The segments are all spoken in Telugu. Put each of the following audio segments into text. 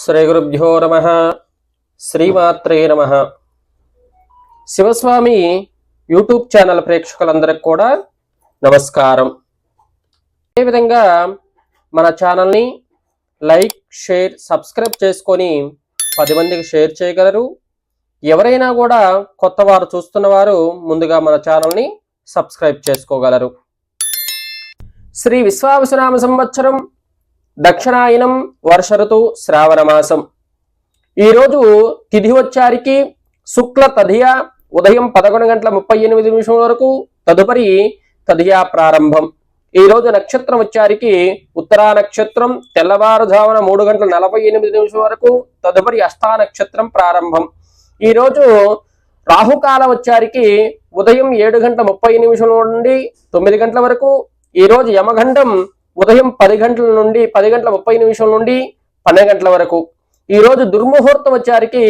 శ్రీగురుభ్యో నమ. శ్రీమాత్రే నమ. శివస్వామి యూట్యూబ్ ఛానల్ ప్రేక్షకులందరికి కూడా నమస్కారం. అదేవిధంగా మన ఛానల్ని లైక్ షేర్ సబ్స్క్రైబ్ చేసుకొని పది మందికి షేర్ చేయగలరు. ఎవరైనా కూడా కొత్త వారు చూస్తున్న వారు ముందుగా మన ఛానల్ని సబ్స్క్రైబ్ చేసుకోగలరు. శ్రీ విశ్వావసనామ సంవత్సరం దక్షిణాయనం వర్ష ఋతువు శ్రావణమాసం ఈరోజు తిథి వచ్చారికి శుక్ల తదియ ఉదయం పదకొండు గంటల ముప్పై ఎనిమిది నిమిషం వరకు తదుపరి తదియా ప్రారంభం. ఈరోజు నక్షత్రం వచ్చారికి ఉత్తరా నక్షత్రం తెల్లవారుజామున మూడు గంటల నలభై ఎనిమిది నిమిషం వరకు తదుపరి అష్టా నక్షత్రం ప్రారంభం. ఈరోజు రాహుకాలం వచ్చారికి ఉదయం ఏడు గంటల ముప్పై నిమిషం నుండి తొమ్మిది గంటల వరకు ఈరోజు యమగండం ఉదయం పది గంటల నుండి పది గంటల ముప్పై నిమిషం నుండి పన్నెండు గంటల వరకు. ఈ రోజు దుర్ముహూర్తం వచ్చారికి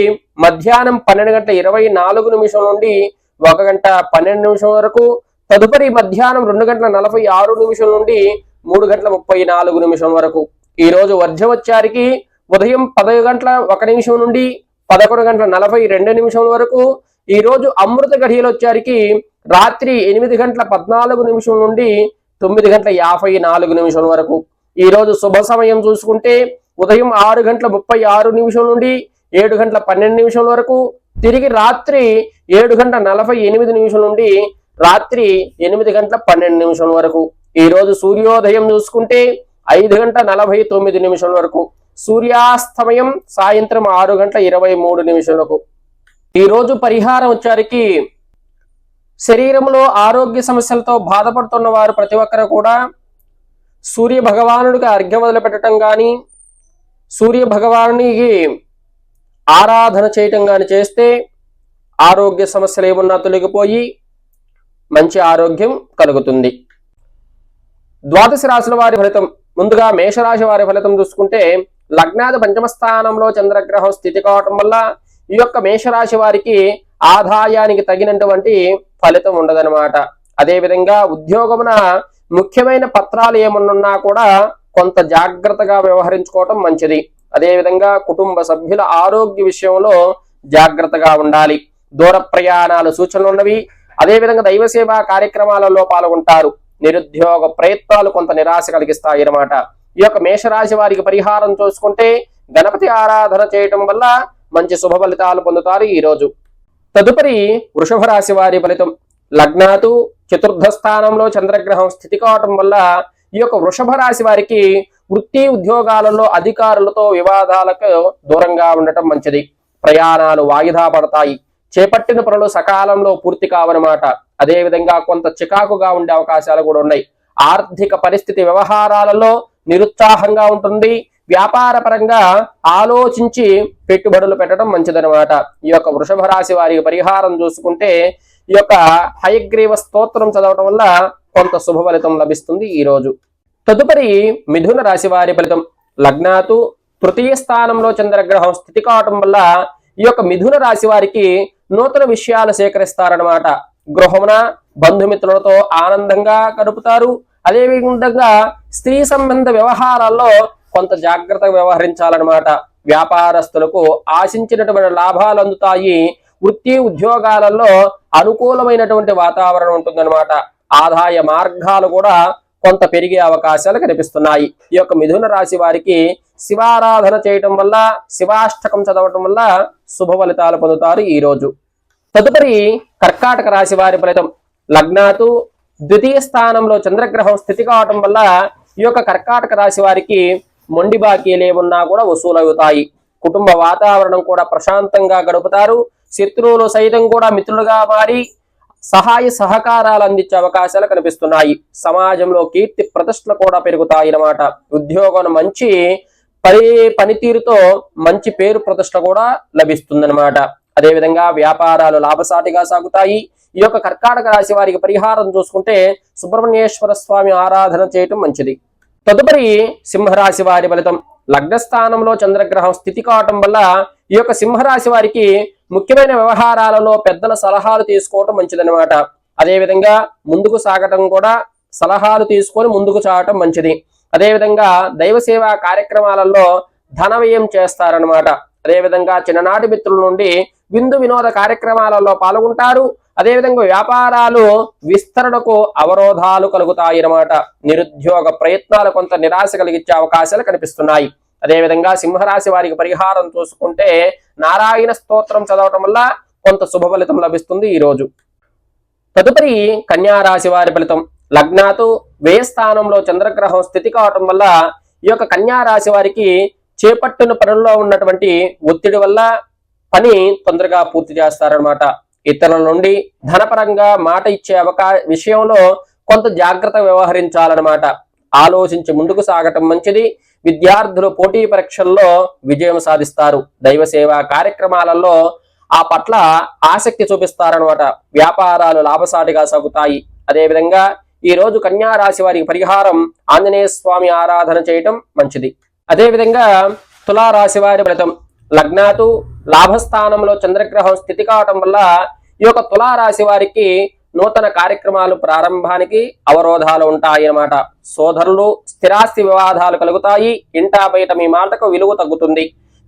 మధ్యాహ్నం పన్నెండు గంటల ఇరవై నాలుగు నిమిషం నుండి ఒక గంట పన్నెండు నిమిషం వరకు. తదుపరి మధ్యాహ్నం రెండు గంటల నలభై ఆరు నిమిషం నుండి మూడు గంటల ముప్పై నాలుగు నిమిషం వరకు. ఈ రోజు వర్జం వచ్చారికి ఉదయం పదవి గంటల ఒక నిమిషం నుండి పదకొండు గంటల నలభై రెండు నిమిషం వరకు. ఈ రోజు అమృత గడియలు వచ్చారికి రాత్రి ఎనిమిది గంటల పద్నాలుగు నిమిషం నుండి తొమ్మిది గంటల యాభై నాలుగు నిమిషం వరకు. ఈ రోజు శుభ సమయం చూసుకుంటే ఉదయం ఆరు గంటల ముప్పై ఆరు నిమిషం నుండి ఏడు గంటల పన్నెండు నిమిషం వరకు తిరిగి రాత్రి ఏడు గంటల నలభై ఎనిమిది నిమిషం నుండి రాత్రి ఎనిమిది గంటల పన్నెండు నిమిషం వరకు. ఈ రోజు సూర్యోదయం చూసుకుంటే ఐదు గంటల నలభై తొమ్మిది నిమిషం వరకు. సూర్యాస్తమయం సాయంత్రం ఆరు గంటల ఇరవై మూడు నిమిషాలకు ఈ రోజు పరిహారం వచ్చారికి శరీరంలో ఆరోగ్య సమస్యలతో బాధపడుతున్న వారు ప్రతి ఒక్కరు కూడా సూర్య భగవానుడికి అర్ఘ్యం వదిలిపెట్టడం కానీ సూర్య భగవానునికి ఆరాధన చేయటం కానీ చేస్తే ఆరోగ్య సమస్యలు ఏమున్నా తొలగిపోయి మంచి ఆరోగ్యం కలుగుతుంది. ద్వాదశ రాశుల వారి ఫలితం ముందుగా మేషరాశి వారి ఫలితం చూసుకుంటే లగ్నాది పంచమ స్థానంలో చంద్రగ్రహం స్థితి కావటం వల్ల ఈ యొక్క మేషరాశి వారికి ఆదాయానికి తగినటువంటి ఫలితం ఉండదనమాట అదేవిధంగా ఉద్యోగమున ముఖ్యమైన పత్రాలు ఏమన్నా కూడా కొంత జాగ్రత్తగా వ్యవహరించుకోవటం మంచిది. అదేవిధంగా కుటుంబ సభ్యుల ఆరోగ్య విషయంలో జాగ్రత్తగా ఉండాలి. దూర ప్రయాణాలు సూచనలు ఉన్నవి. అదేవిధంగా దైవ సేవా కార్యక్రమాలలో పాల్గొంటారు. నిరుద్యోగ ప్రయత్నాలు కొంత నిరాశ కలిగిస్తాయి అన్నమాట ఈ యొక్క మేషరాశి వారికి పరిహారం చూసుకుంటే గణపతి ఆరాధన చేయటం వల్ల మంచి శుభ ఫలితాలు పొందుతారు ఈ రోజు తదుపరి వృషభ రాశి వారి ఫలితం. లగ్నాతు చతుర్థ స్థానంలో చంద్రగ్రహం స్థితి కావటం వల్ల ఈ యొక్క వృషభ రాశి వారికి వృత్తి ఉద్యోగాలలో అధికారులతో వివాదాలకు దూరంగా ఉండటం మంచిది. ప్రయాణాలు వాయిదా పడతాయి. చేపట్టిన పనులు సకాలంలో పూర్తి కావనమాట. అదేవిధంగా కొంత చికాకుగా ఉండే అవకాశాలు కూడా ఉన్నాయి. ఆర్థిక పరిస్థితి వ్యవహారాలలో నిరుత్సాహంగా ఉంటుంది. వ్యాపార పరంగా ఆలోచించి పెట్టుబడులు పెట్టడం మంచిదనమాట ఈ యొక్క వృషభ రాశి వారికి పరిహారం చూసుకుంటే ఈ యొక్క హయగ్రీవ స్తోత్రం చదవటం వల్ల కొంత శుభ ఫలితం లభిస్తుంది ఈ రోజు. తదుపరి మిథున రాశి వారి ఫలితం. లగ్నాతు తృతీయ స్థానంలో చంద్రగ్రహం స్థితి కావటం వల్ల ఈ యొక్క మిథున రాశి వారికి నూతన విషయాలు సేకరిస్తారనమాట గృహమున బంధుమిత్రులతో ఆనందంగా గడుపుతారు. అదేవిధంగా స్త్రీ సంబంధ వ్యవహారాల్లో కొంత జాగ్రత్తగా వ్యవహరించాలన్నమాట. వ్యాపారస్తులకు ఆశించినటువంటి లాభాలు అందుతాయి. వృత్తి ఉద్యోగాలలో అనుకూలమైనటువంటి వాతావరణం ఉంటుందన్నమాట. ఆదాయ మార్గాలు కూడా కొంత పెరిగే అవకాశాలు కనిపిస్తున్నాయి. ఈ యొక్క మిథున రాశి వారికి శివారాధన చేయటం వల్ల శివాష్టకం చదవటం వల్ల శుభ ఫలితాలు పొందుతారు ఈ రోజు. తదుపరి కర్కాటక రాశి వారి ఫలితం. లగ్నాతు ద్వితీయ స్థానంలో చంద్రగ్రహం స్థితి కావటం వల్ల ఈ యొక్క కర్కాటక రాశి వారికి మొండి బాకీలేమున్నా కూడా వసూలవుతాయి. కుటుంబ వాతావరణం కూడా ప్రశాంతంగా గడుపుతారు. శత్రువులు సైతం కూడా మిత్రులుగా మారి సహాయ సహకారాలు అందించే అవకాశాలు కనిపిస్తున్నాయి. సమాజంలో కీర్తి ప్రతిష్టలు కూడా పెరుగుతాయి అన్నమాట. ఉద్యోగం మంచి పని పనితీరుతో మంచి పేరు ప్రతిష్ట కూడా లభిస్తుందన్నమాట. అదేవిధంగా వ్యాపారాలు లాభసాటిగా సాగుతాయి. ఈ యొక్క కర్కాటక రాశి వారికి పరిహారం చూసుకుంటే సుబ్రహ్మణ్యేశ్వర స్వామి ఆరాధన చేయటం మంచిది. తదుపరి సింహరాశి వారి ఫలితం. లగ్నస్థానంలో చంద్రగ్రహం స్థితి కావటం వల్ల ఈ యొక్క సింహరాశి వారికి ముఖ్యమైన వ్యవహారాలలో పెద్దల సలహాలు తీసుకోవటం మంచిదనమాట అదేవిధంగా ముందుకు సాగటం కూడా సలహాలు తీసుకొని ముందుకు సాగటం మంచిది. అదేవిధంగా దైవ సేవా కార్యక్రమాలలో ధన వ్యయం చేస్తారనమాట అదేవిధంగా చిన్ననాటి మిత్రుల నుండి విందు వినోద కార్యక్రమాలలో పాల్గొంటారు. అదేవిధంగా వ్యాపారాలు విస్తరణకు అవరోధాలు కలుగుతాయి అన్నమాట నిరుద్యోగ ప్రయత్నాలు కొంత నిరాశ కలిగించే అవకాశాలు కనిపిస్తున్నాయి. అదేవిధంగా సింహరాశి వారికి పరిహారం చూసుకుంటే నారాయణ స్తోత్రం చదవటం వల్ల కొంత శుభ ఫలితం లభిస్తుంది ఈ రోజు. తదుపరి కన్యారాశి వారి ఫలితం. లగ్నాతు వ్యయస్థానంలో చంద్రగ్రహం స్థితి కావటం వల్ల ఈ యొక్క కన్యారాశి వారికి చేపట్టిన పనుల్లో ఉన్నటువంటి ఒత్తిడి వల్ల పని తొందరగా పూర్తి చేస్తారనమాట ఇతరుల నుండి ధనపరంగా మాట ఇచ్చే అవకా విషయంలో కొంత జాగ్రత్త వ్యవహరించాలన్నమాట. ఆలోచించి ముందుకు సాగటం మంచిది. విద్యార్థులు పోటీ పరీక్షల్లో విజయం సాధిస్తారు. దైవ సేవా కార్యక్రమాలలో ఆ పట్ల ఆసక్తి చూపిస్తారనమాట వ్యాపారాలు లాభసాటిగా సాగుతాయి. అదేవిధంగా ఈ రోజు కన్యా రాశి వారికి పరిహారం ఆంజనేయ స్వామి ఆరాధన చేయటం మంచిది. అదేవిధంగా తులారాశి వారి వ్రతం. లగ్నాతు లాభస్థానంలో చంద్రగ్రహం స్థితి కావటం వల్ల ఈ యొక్క తులారాశి వారికి నూతన కార్యక్రమాలు ప్రారంభానికి అవరోధాలు ఉంటాయి అన్నమాట సోదరులు స్థిరాస్తి వివాదాలు కలుగుతాయి ఇంటా బయట మీ మాటకు విలువ తగ్గుతుంది.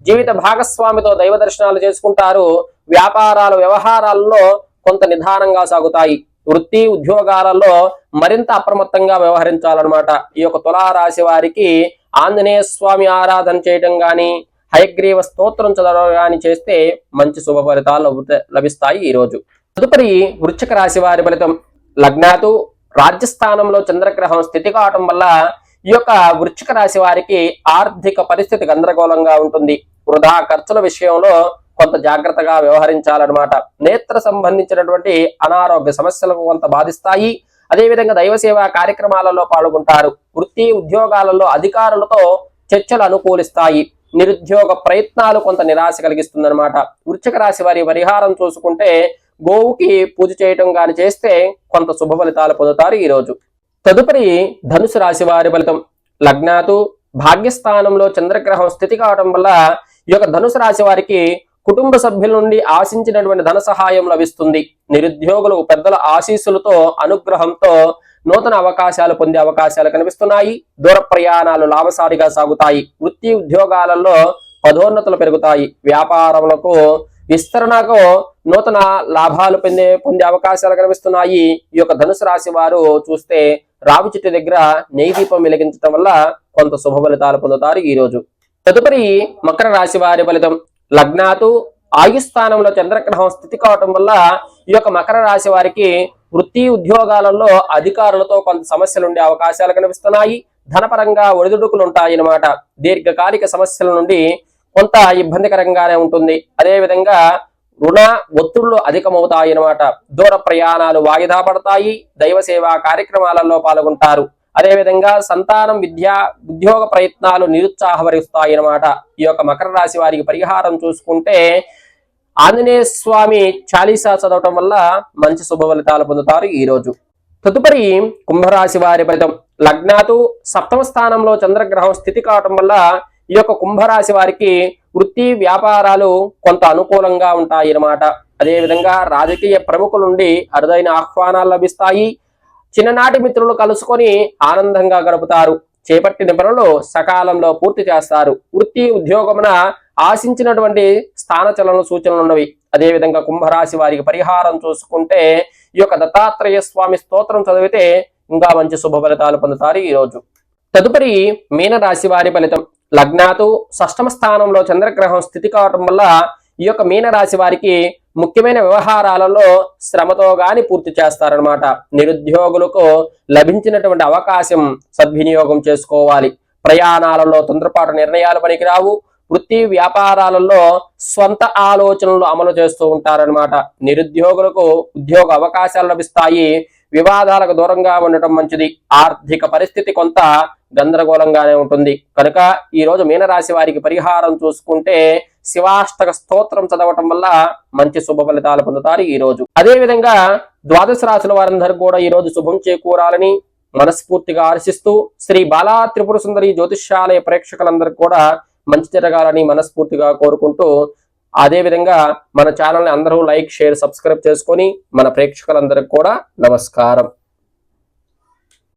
జీవిత భాగస్వామితో దైవ దర్శనాలు చేసుకుంటారు. వ్యాపారాలు వ్యవహారాల్లో కొంత నిదానంగా సాగుతాయి. వృత్తి ఉద్యోగాలలో మరింత అప్రమత్తంగా వ్యవహరించాలన్నమాట. ఈ యొక్క తులారాశి వారికి ఆంజనేయ స్వామి ఆరాధన చేయటం గాని హయగ్రీవ స్తోత్రం చదవగాని చేస్తే మంచి శుభ ఫలితాలు లభిస్తాయి ఈ రోజు తదుపరి వృశ్చిక రాశి వారి ఫలితం. లగ్నాతు రాజ్యస్థానంలో చంద్రగ్రహం స్థితి కావటం వల్ల ఈ యొక్క వృశ్చిక రాశి వారికి ఆర్థిక పరిస్థితి గందరగోళంగా ఉంటుంది. వృధా ఖర్చుల విషయంలో కొంత జాగ్రత్తగా వ్యవహరించాలన్నమాట. నేత్ర సంబంధించినటువంటి అనారోగ్య సమస్యలకు కొంత బాధిస్తాయి. అదేవిధంగా దైవ సేవా కార్యక్రమాలలో పాల్గొంటారు. వృత్తి ఉద్యోగాలలో అధికారులతో చర్చలు అనుకూలిస్తాయి. నిరుద్యోగ ప్రయత్నాలు కొంత నిరాశ కలిగిస్తుందన్నమాట. వృశ్చిక రాశి వారి పరిహారం చూసుకుంటే గోవుకి పూజ చేయటం గాని చేస్తే కొంత శుభ ఫలితాలు పొందుతారు ఈ రోజు. తదుపరి ధనుసు రాశి వారి ఫలితం. లగ్నాతు భాగ్యస్థానంలో చంద్రగ్రహం స్థితి కావటం వల్ల ఈ యొక్క ధనుసు రాశి వారికి కుటుంబ సభ్యుల నుండి ఆశించినటువంటి ధన సహాయం లభిస్తుంది. నిరుద్యోగులు పెద్దల ఆశీస్సులతో అనుగ్రహంతో నూతన అవకాశాలు పొందే అవకాశాలు కనిపిస్తున్నాయి. దూర ప్రయాణాలు లాభసారిగా సాగుతాయి. వృత్తి ఉద్యోగాలలో పదోన్నతులు పెరుగుతాయి. వ్యాపారములకు విస్తరణకు నూతన లాభాలు పొందే పొందే అవకాశాలు కనిపిస్తున్నాయి. ఈ యొక్క ధనుసు రాశి వారు చూస్తే రావి చెట్టు దగ్గర నెయ్యి దీపం వెలిగించడం వల్ల కొంత శుభ ఫలితాలు పొందుతారు ఈ రోజు. తదుపరి మకర రాశి వారి ఫలితం. లగ్నాతు ఆయుస్థానంలో చంద్రగ్రహం స్థితి కావటం వల్ల ఈ యొక్క మకర రాశి వారికి వృత్తి ఉద్యోగాలలో అధికారులతో కొంత సమస్యలు ఉండే అవకాశాలు కనిపిస్తున్నాయి. ధనపరంగా ఒడిదుడుకులు ఉంటాయి అన్నమాట దీర్ఘకాలిక సమస్యల నుండి కొంత ఇబ్బందికరంగానే ఉంటుంది. అదే విధంగా రుణ ఒత్తిళ్ళు అధికమవుతాయన్నమాట. దూర ప్రయాణాలు వాయిదా పడతాయి. దైవ సేవా కార్యక్రమాలలో పాల్గొంటారు. అదేవిధంగా సంతానం విద్య ఉద్యోగ ప్రయత్నాలు నిరుత్సాహపరుస్తాయన్నమాట. ఈ యొక్క మకర రాశి వారికి పరిహారం చూసుకుంటే ఆంజనేయ స్వామి చాలీసా చదవటం వల్ల మంచి శుభ ఫలితాలు పొందుతారు ఈ రోజు. తదుపరి కుంభరాశి వారి ఫలితం. లగ్నాతు సప్తమ స్థానంలో చంద్రగ్రహం స్థితి కావటం వల్ల ఈ యొక్క కుంభరాశి వారికి వృత్తి వ్యాపారాలు కొంత అనుకూలంగా ఉంటాయి అన్నమాట అదేవిధంగా రాజకీయ ప్రముఖుల నుండి అరుదైన ఆహ్వానాలు లభిస్తాయి. చిన్ననాటి మిత్రులు కలుసుకొని ఆనందంగా గడుపుతారు. చేపట్టిన పనులు సకాలంలో పూర్తి చేస్తారు. వృత్తి ఉద్యోగమున ఆశించినటువంటి స్థానచలన సూచనలు ఉన్నవి. అదేవిధంగా కుంభరాశి వారికి పరిహారం చూసుకుంటే ఈ యొక్క దత్తాత్రేయ స్వామి స్తోత్రం చదివితే ఇంకా మంచి శుభ ఫలితాలు పొందుతారు ఈ రోజు. తదుపరి మీనరాశి వారి ఫలితం. లగ్నాతు షష్టమ స్థానంలో చంద్రగ్రహం స్థితి కావటం వల్ల ఈ యొక్క మీనరాశి వారికి ముఖ్యమైన వ్యవహారాలలో శ్రమతో గాని పూర్తి చేస్తారనమాట నిరుద్యోగులకు లభించినటువంటి అవకాశం సద్వినియోగం చేసుకోవాలి. ప్రయాణాలలో తొందరపాటు నిర్ణయాలు పనికిరావు. వృత్తి వ్యాపారాలలో స్వంత ఆలోచనలు అమలు చేస్తూ ఉంటారనమాట నిరుద్యోగులకు ఉద్యోగ అవకాశాలు లభిస్తాయి. వివాదాలకు దూరంగా ఉండటం మంచిది. ఆర్థిక పరిస్థితి కొంత గందరగోళంగానే ఉంటుంది. కనుక ఈ రోజు మీనరాశి వారికి పరిహారం చూసుకుంటే శివాష్టక స్తోత్రం చదవటం వల్ల మంచి శుభ ఫలితాలు పొందుతారు ఈ రోజు. అదే విధంగా ద్వాదశ రాశుల వారందరూ కూడా ఈ రోజు శుభం చేకూరాలని మనస్ఫూర్తిగా ఆశిస్తూ శ్రీ బాలా త్రిపుర సుందరి జ్యోతిష్యాలయ ప్రేక్షకులందరికీ కూడా మంచి జరగాలని మనస్ఫూర్తిగా కోరుకుంటూ అదే విధంగా మన ఛానల్ని అందరూ లైక్ షేర్ సబ్స్క్రైబ్ చేసుకొని మన ప్రేక్షకులందరికీ కూడా నమస్కారం.